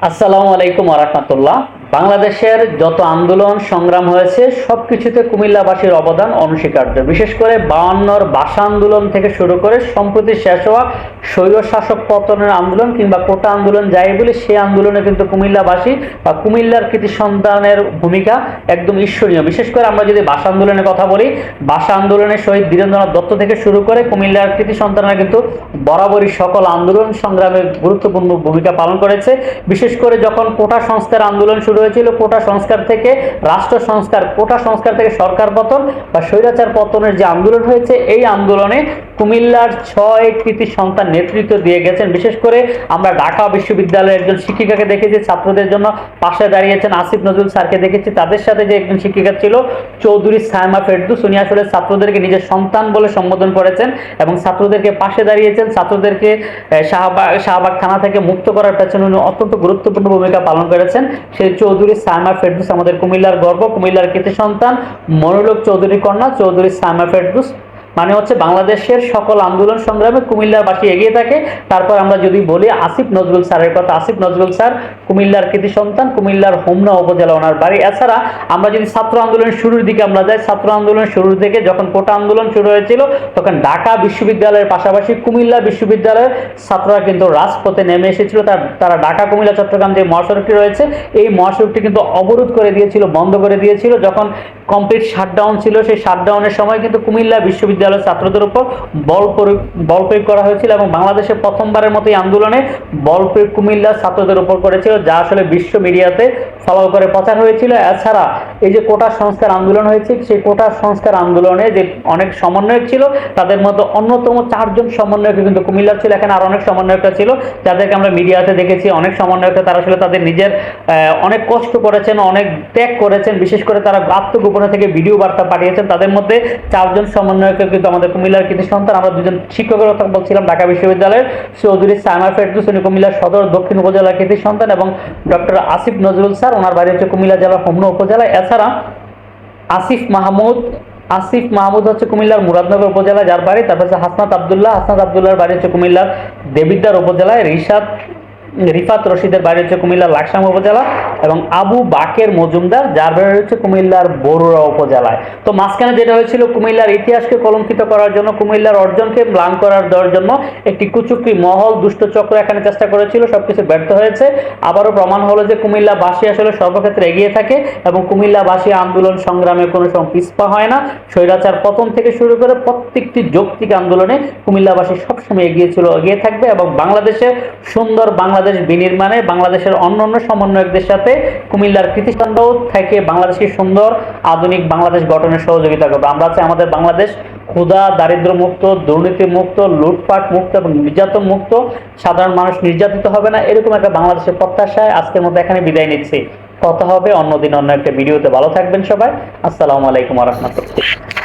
আসসালামু আলাইকুম আরহামতুল্লাহ বাংলাদেশের যত আন্দোলন, সংগ্রাম হয়েছে, সবকিছুতে কুমিল্লাবাসীর অবদান অনস্বীকার্য। বিশেষ করে বায়ান্নর ভাষা আন্দোলন থেকে শুরু করে সম্প্রতি শেষ হওয়া স্বৈর শাসক পতনের আন্দোলন কিংবা কোটা আন্দোলন, যাই বলে, সেই আন্দোলনে কিন্তু কুমিল্লাবাসী বা কুমিল্লার কৃতি সন্তানের ভূমিকা একদম ঈশ্বরীয়। বিশেষ করে আমরা যদি ভাষা আন্দোলনের কথা বলি, ভাষা আন্দোলনের শহীদ বীরেন্দ্রনাথ দত্ত থেকে শুরু করে কুমিল্লার কৃতি সন্তানরা কিন্তু বরাবরই সকল আন্দোলন, সংগ্রামে গুরুত্বপূর্ণ ভূমিকা পালন করেছে। বিশেষ করে যখন কোটা সংস্থার আন্দোলন শুরু হয়েছিল কোটা সংস্কার থেকে, রাষ্ট্র সংস্কার, কোটা সংস্কার থেকে সরকার পতন বা স্বৈরাচার পতনের যে আন্দোলন হয়েছে, এই আন্দোলনে কুমিল্লার ছয় কৃতি সন্তান নেতৃত্ব দিয়ে গেছেন। বিশেষ করে আমরা ঢাকা বিশ্ববিদ্যালয়ের একজন শিক্ষিকাকে দেখেছি, ছাত্রদের জন্য পাশে দাঁড়িয়েছেন আসিফ নজরুল স্যারকে দেখেছি। তাদের সাথে যে একজন শিক্ষিকা ছিল, চৌধুরী সায়মা ফেরদুস, উনি আসলে ছাত্রদেরকে নিজের সন্তান বলে সম্বোধন করেছেন এবং ছাত্রদেরকে পাশে দাঁড়িয়েছেন। ছাত্রদেরকে শাহবাগ শাহবাগ থানা থেকে মুক্ত করার পেছনে উনি অত্যন্ত গুরুত্বপূর্ণ ভূমিকা পালন করেছেন। সেই চৌধুরী সায়মা ফেরদুস আমাদের কুমিল্লার গর্ব, কুমিল্লার কৃতি সন্তান মনোলোক চৌধুরী কন্যা, চৌধুরী সায়মা ফেরদুস। মানে হচ্ছে বাংলাদেশের সকল আন্দোলন সংগ্রামে কুমিল্লার বাসী এগিয়ে থাকে। তারপর আমরা যদি বলি আসিফ নজরুল স্যারের কথা, আসিফ নজরুল স্যার কুমিল্লার কৃতি সন্তান, কুমিল্লার হোমনা উপজেলা ওনার বাড়ি। এছাড়া আমরা যদি ছাত্র আন্দোলন শুরুর দিকে আমরা যাই, ছাত্র আন্দোলন শুরুর থেকে যখন কোটা আন্দোলন শুরু হয়েছিল, তখন ঢাকা বিশ্ববিদ্যালয়ের পাশাপাশি কুমিল্লা বিশ্ববিদ্যালয়ের ছাত্ররা কিন্তু রাজপথে নেমে এসেছিল। তার, তারা ঢাকা, কুমিল্লা, চট্টগ্রাম যে মহাসড়কটি রয়েছে, এই মহাসড়কটি কিন্তু অবরোধ করে দিয়েছিল, বন্ধ করে দিয়েছিল। যখন কমপ্লিট শাটডাউন ছিল, সেই শাটডাউনের সময় কিন্তু কুমিল্লা বিশ্ববিদ্যালয়ের ছাত্রদের উপর বল প্রয়োগ বল প্রয়োগ করা হয়েছিল এবং বাংলাদেশে প্রথমবারের মতো এই আন্দোলনে বল প্রয়োগ কুমিল্লার ছাত্রদের উপর করেছিল, যা আসলে বিশ্ব মিডিয়াতে ফলো করে প্রচার হয়েছিল। এছাড়া এই যে কোটা সংস্কার আন্দোলন হয়েছে, সেই কোটা সংস্কার আন্দোলনে যে অনেক সমন্বয়ক ছিল, তাদের মধ্যে অন্যতম চারজন সমন্বয়ক কিন্তু কুমিল্লা ছিল, এখানে আর অনেক সমন্বয়করা ছিল, যাদেরকে আমরা মিডিয়াতে দেখেছি। অনেক সমন্বয়করা তারা আসলে তাদের নিজের অনেক কষ্ট করেছেন, অনেক ত্যাগ করেছেন, বিশেষ করে তারা আত্মগোপনে থেকে ভিডিও বার্তা পাঠিয়েছেন। তাদের মধ্যে চারজন সমন্বয়ক কিন্তু আমাদের কুমিল্লার কৃতি সন্তান, আমরা দুজন শিক্ষকের কথা বলছিলাম, ঢাকা বিশ্ববিদ্যালয়ের চৌধুরী সায়মা ফেরদুস, উনি কুমিল্লার সদর, দক্ষিণ উপজেলার কৃতি সন্তান, এবং ডক্টর আসিফ নজরুল স্যার, ওনার বাড়ি হচ্ছে কুমিল্লা জেলার হোমনা উপজেলা এছাড়া আসিফ মাহমুদ আসিফ মাহমুদ হচ্ছে কুমিল্লার মুরাদনগর উপজেলা, যার বাড়ি, তারপর হচ্ছে হাসনাত আবদুল্লাহ, হাসনাত আবদুল্লাহর বাড়ি হচ্ছে কুমিল্লার দেবিদ্দার উপজেলায়, রিশাদ, রিফাত রশিদের বাড়ি হচ্ছে কুমিল্লার লাকসাম উপজেলা। এবং আবু বাকের মজুমদার, যার বাড়ি হচ্ছে কুমিল্লার বরুড়া উপজেলায়। তো মাঝখানে যেটা হয়েছিল, কুমিল্লার ইতিহাসকে কলঙ্কিত করার জন্য, কুমিল্লার অর্জনকে ম্লান করার দেওয়ার জন্য একটি কুচুকরি মহল, দুষ্ট চক্র এখানে চেষ্টা করেছিল, সবকিছু ব্যর্থ হয়েছে। আবারও প্রমাণ হলো যে কুমিল্লাবাসী আসলে সর্বক্ষেত্রে এগিয়ে থাকে এবং কুমিল্লাবাসী আন্দোলন সংগ্রামে কোনো সময় পিছপা হয় না। স্বৈরাচার পতন থেকে শুরু করে প্রত্যেকটি যৌক্তিক আন্দোলনে কুমিল্লাবাসী সবসময় এগিয়ে ছিল, এগিয়ে থাকবে এবং বাংলাদেশের সুন্দর বাংলাদেশ বিনির্মাণে, বাংলাদেশের অন্য অন্য সমন্বয়কদের সাথে কুমিল্লার কৃতিকাণ্ডও থেকে বাংলাদেশের সুন্দর আধুনিক বাংলাদেশ গঠনের সহযোগিতা করবে। আমরা চাই আমাদের বাংলাদেশ ক্ষুধা দারিদ্র মুক্ত দুর্নীতি মুক্ত লুটপাট মুক্ত এবং নির্যাতন মুক্ত। সাধারণ মানুষ নির্যাতিত হবে না। এরকম একটা বাংলাদেশের প্রত্যাশায় আজকের মতো এখানে বিদায় নিচ্ছি। কথা হবে অন্যদিন অন্য একটা ভিডিওতে। ভালো থাকবেন সবাই। আসসালামু আলাইকুম রহমতুল্লাহ।